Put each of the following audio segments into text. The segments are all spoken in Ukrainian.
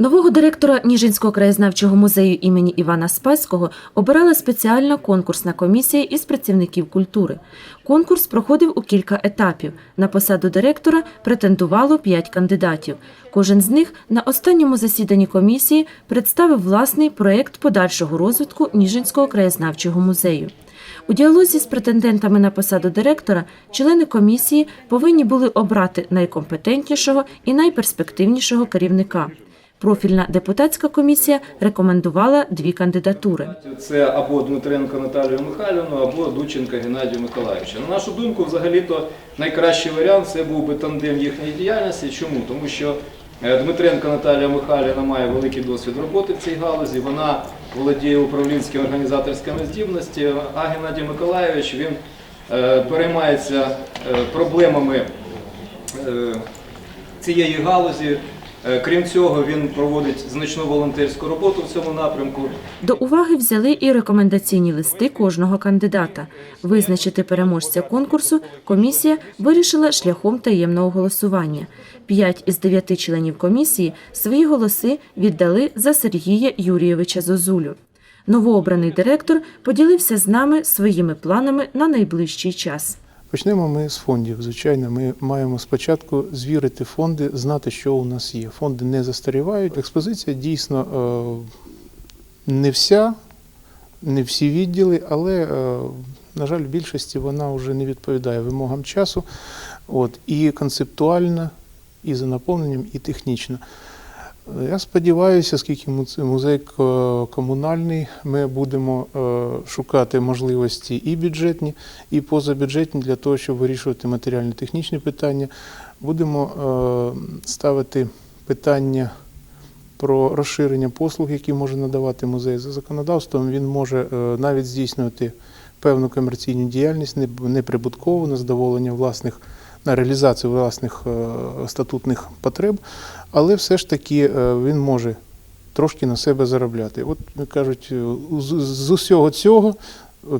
Нового директора Ніжинського краєзнавчого музею імені Івана Спаського обирала спеціальна конкурсна комісія із працівників культури. Конкурс проходив у кілька етапів. На посаду директора претендувало п'ять кандидатів. Кожен з них на останньому засіданні комісії представив власний проєкт подальшого розвитку Ніжинського краєзнавчого музею. У діалозі з претендентами на посаду директора члени комісії повинні були обрати найкомпетентнішого і найперспективнішого керівника. Профільна депутатська комісія рекомендувала дві кандидатури. Це або Дмитренко Наталію Михайлівну, або Дученка Геннадію Миколаївича. На нашу думку, взагалі-то найкращий варіант це був би тандем їхньої діяльності. Чому? Тому що Дмитренко Наталія Михайлівна має великий досвід роботи в цій галузі. Вона володіє управлінськими організаторськими здібності. А Геннадій Миколаєвич він е, переймається е, проблемами е, цієї галузі. Е, Крім цього, він проводить значну волонтерську роботу в цьому напрямку. До уваги взяли і рекомендаційні листи кожного кандидата. Визначити переможця конкурсу комісія вирішила шляхом таємного голосування. П'ять із дев'яти членів комісії свої голоси віддали за Сергія Юрійовича Зозулю. Новообраний директор поділився з нами своїми планами на найближчий час. Почнемо ми з фондів. Звичайно, ми маємо спочатку звірити фонди, знати, що у нас є. Фонди не застарівають. Експозиція дійсно е, не вся, не всі відділи, але, е, на жаль, в більшості вона вже не відповідає вимогам часу. От, і концептуально, і за наповненням, і технічно. Я сподіваюся, це музей комунальний, ми будемо е, шукати можливості і бюджетні, і позабюджетні для того, щоб вирішувати матеріально-технічні питання. Будемо е, ставити питання про розширення послуг, які може надавати музей за законодавством. Він може е, навіть здійснювати певну комерційну діяльність, не- неприбуткову на задоволення власних на реалізацію власних е, статутних потреб, але все ж таки е, він може трошки на себе заробляти. От кажуть, е, з, усього цього,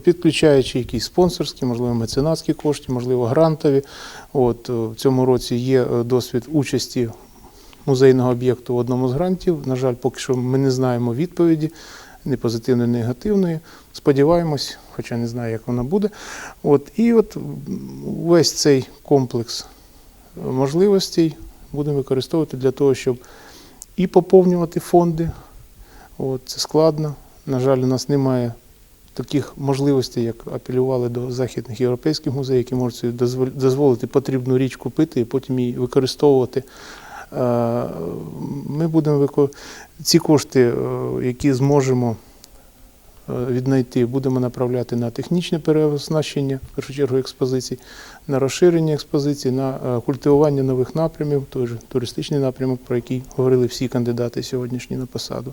підключаючи якісь спонсорські, можливо, меценатські кошти, можливо, грантові. От в цьому році є досвід участі музейного об'єкту в одному з грантів. На жаль, поки що ми не знаємо відповіді. Ні позитивної, ні негативної. Сподіваємось, хоча не знаю, як вона буде. От, і от весь цей комплекс можливостей будемо використовувати для того, щоб і поповнювати фонди. От, це складно. На жаль, у нас немає таких можливостей, як апелювали до західних європейських музеїв, які можуть дозволити потрібну річ купити і потім її використовувати. Е, Ми будемо вико- ці кошти, е, які зможемо е, віднайти, будемо направляти на технічне переоснащення, в першу чергу експозицій, на розширення експозицій, на культивування нових напрямів, той же туристичний напрямок, про який говорили всі кандидати сьогоднішні на посаду.